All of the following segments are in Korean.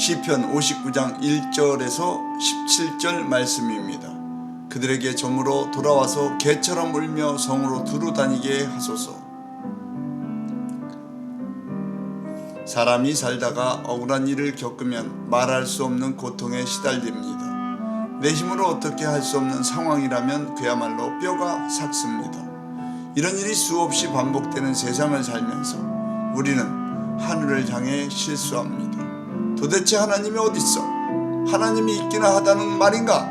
시편 59장 1절에서 17절 말씀입니다. 그들에게 점으로 돌아와서 개처럼 울며 성으로 두루 다니게 하소서. 사람이 살다가 억울한 일을 겪으면 말할 수 없는 고통에 시달립니다. 내 힘으로 어떻게 할 수 없는 상황이라면 그야말로 뼈가 삭습니다. 이런 일이 수없이 반복되는 세상을 살면서 우리는 하늘을 향해 실수합니다. 도대체 하나님이 어딨어? 하나님이 있기나 하다는 말인가?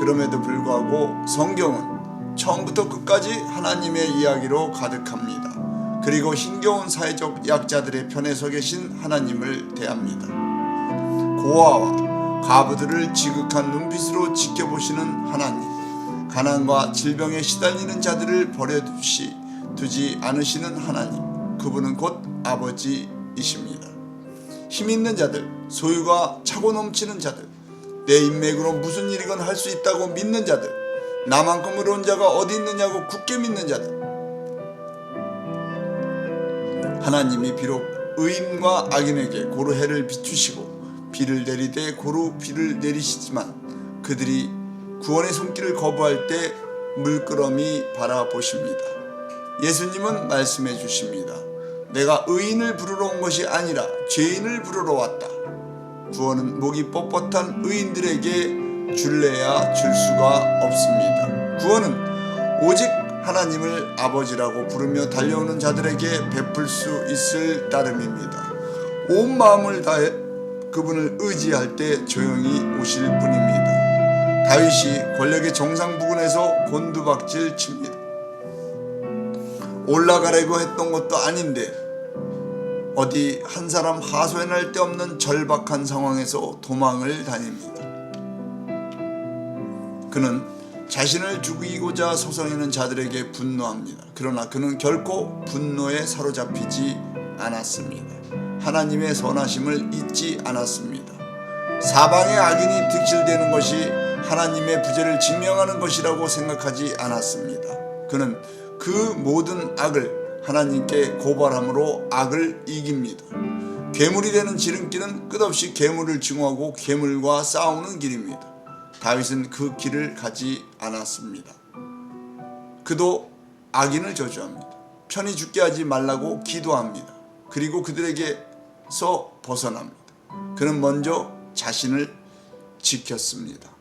그럼에도 불구하고 성경은 처음부터 끝까지 하나님의 이야기로 가득합니다. 그리고 힘겨운 사회적 약자들의 편에 서 계신 하나님을 대합니다. 고아와 가부들을 지극한 눈빛으로 지켜보시는 하나님, 가난과 질병에 시달리는 자들을 버려두시 두지 않으시는 하나님, 그분은 곧 아버지이십니다. 힘 있는 자들, 소유가 차고 넘치는 자들, 내 인맥으로 무슨 일이건 할 수 있다고 믿는 자들, 나만큼 의로운 자가 어디 있느냐고 굳게 믿는 자들. 하나님이 비록 의인과 악인에게 고루 해를 비추시고 비를 내리되 고루 비를 내리시지만 그들이 구원의 손길을 거부할 때 물끄러미 바라보십니다. 예수님은 말씀해 주십니다. 내가 의인을 부르러 온 것이 아니라 죄인을 부르러 왔다. 구원은 목이 뻣뻣한 의인들에게 줄래야 줄 수가 없습니다. 구원은 오직 하나님을 아버지라고 부르며 달려오는 자들에게 베풀 수 있을 따름입니다. 온 마음을 다해 그분을 의지할 때 조용히 오실 뿐입니다. 다윗이 권력의 정상 부근에서 곤두박질 칩니다. 올라가려고 했던 것도 아닌데 어디 한 사람 하소연할 데 없는 절박한 상황에서 도망을 다닙니다. 그는 자신을 죽이고자 소성이는 자들에게 분노합니다. 그러나 그는 결코 분노에 사로잡히지 않았습니다. 하나님의 선하심을 잊지 않았습니다. 사방의 악인이 득실되는 것이 하나님의 부재를 증명하는 것이라고 생각하지 않았습니다. 그는 그 모든 악을 하나님께 고발함으로 악을 이깁니다. 괴물이 되는 지름길은 끝없이 괴물을 증오하고 괴물과 싸우는 길입니다. 다윗은 그 길을 가지 않았습니다. 그도 악인을 저주합니다. 편히 죽게 하지 말라고 기도합니다. 그리고 그들에게서 벗어납니다. 그는 먼저 자신을 지켰습니다.